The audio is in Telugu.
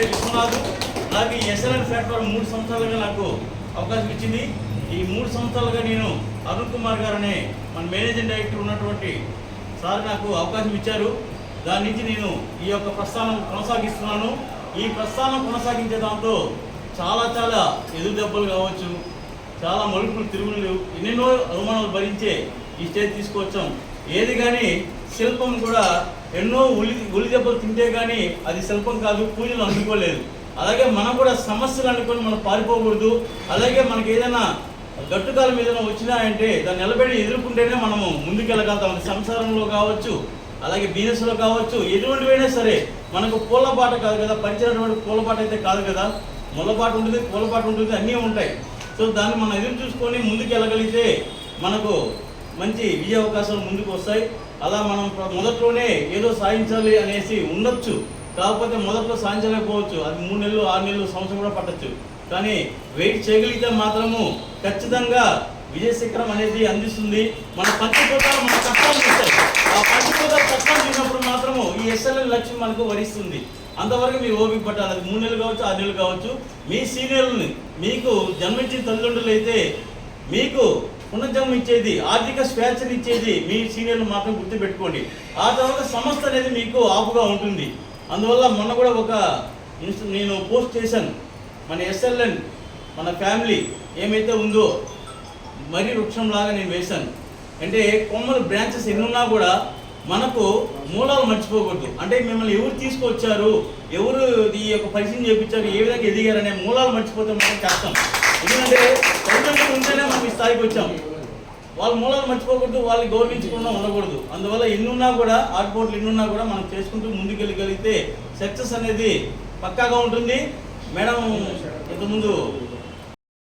పేరు విశ్వనాథ్ నాకు ఈ ఎస్ఎల్ఎన్ ఫ్యాక్టరీ మూడు సంవత్సరాలుగా నాకు అవకాశం ఇచ్చింది. ఈ మూడు సంవత్సరాలుగా నేను అరుణ్ కుమార్ గారనే మన మేనేజింగ్ డైరెక్టర్ ఉన్నటువంటి సార్ నాకు అవకాశం ఇచ్చారు. దాని నుంచి నేను ఈ యొక్క ప్రస్థానం కొనసాగిస్తున్నాను. ఈ ప్రస్థానం కొనసాగించే దాంతో చాలా చాలా ఎదురు దెబ్బలు కావచ్చు చాలా మలుపులు తిరుగులు ఎన్నెన్నో అవమానాలు భరించే ఈ స్టేజ్ తీసుకొచ్చాం ఏది కానీ శిల్పం కూడా ఎన్నో ఉలి ఉలి దెబ్బలు తింటే కానీ అది శిల్పం కాదు పూజలు అందుకోలేదు. అలాగే మనం కూడా సమస్యలు అనుకొని మనం పారిపోకూడదు. అలాగే మనకి ఏదైనా గట్టుకాలం ఏదైనా వచ్చినాయంటే దాన్ని నిలబడి ఎదుర్కొంటేనే మనము ముందుకెళ్ళగలుగుతాం. సంసారంలో కావచ్చు అలాగే బిజినెస్లో కావచ్చు ఎటువంటివైనా సరే మనకు పూలపాట కాదు కదా పంచినటువంటి పూలపాట అయితే కాదు కదా. ముళ్ళపాట ఉంటుంది పూలపాట ఉంటుంది అన్నీ ఉంటాయి. సో దాన్ని మనం ఎదురు చూసుకొని ముందుకు వెళ్ళగలిగితే మనకు మంచి విజయ అవకాశాలు ముందుకు వస్తాయి. అలా మనం మొదట్లోనే ఏదో సాధించాలి అనేసి ఉండొచ్చు. కాకపోతే మొదట్లో సాధించలేకపోవచ్చు. అది మూడు నెలలు ఆరు నెలలు సంవత్సరం కూడా పట్టచ్చు. కానీ వెయిట్ చేయగలిగితే మాత్రము ఖచ్చితంగా విజయ శిఖరం అనేది అందిస్తుంది. మన పంచభూతాలు మన కష్టాలు చూస్తాయి ఆ పంచభూతాలు కష్టాలు చూసినప్పుడు మాత్రము ఈ ఎస్ఎల్ఎల్ లక్ష్యం మనకు వరిస్తుంది. అంతవరకు మీ ఓపిక పట్టాలి. అది మూడు నెలలు కావచ్చు ఆరు నెలలు కావచ్చు. మీ సీనియర్లని మీకు జన్మించిన తల్లిదండ్రులు అయితే మీకు పునర్జన్మ ఇచ్చేది ఆర్థిక స్వేచ్ఛను ఇచ్చేది మీ సీనియర్లు మాత్రం గుర్తుపెట్టుకోండి. ఆ తర్వాత సంస్థ అనేది మీకు ఆపుగా ఉంటుంది. అందువల్ల మొన్న కూడా ఒక ఇన్స్ నేను పోస్ట్ చేశాను. మన ఎస్ఎల్ఎన్ మన ఫ్యామిలీ ఏమైతే ఉందో మరీ వృక్షంలాగా నేను వేశాను. అంటే కొమ్మలు బ్రాంచెస్ ఎన్నున్నా కూడా మనకు మూలాలు మర్చిపోకూడదు. అంటే మిమ్మల్ని ఎవరు తీసుకొచ్చారు ఎవరు ఈ యొక్క పరిచయం చేయించారు ఏ విధంగా ఎదిగారు అనే మూలాలు మర్చిపోతే మనం కష్టం. ఎందుకంటే స్థాయికి వచ్చాం. వాళ్ళ మూలాలు మర్చిపోకూడదు వాళ్ళని గౌరవించకుండా ఉండకూడదు. అందువల్ల ఎన్నున్నా కూడా ఆటుపోట్లు ఎన్నున్నా కూడా మనం చేసుకుంటూ ముందుకెళ్ళగలిగితే సక్సెస్ అనేది పక్కాగా ఉంటుంది. మేడం ఇంతకుముందు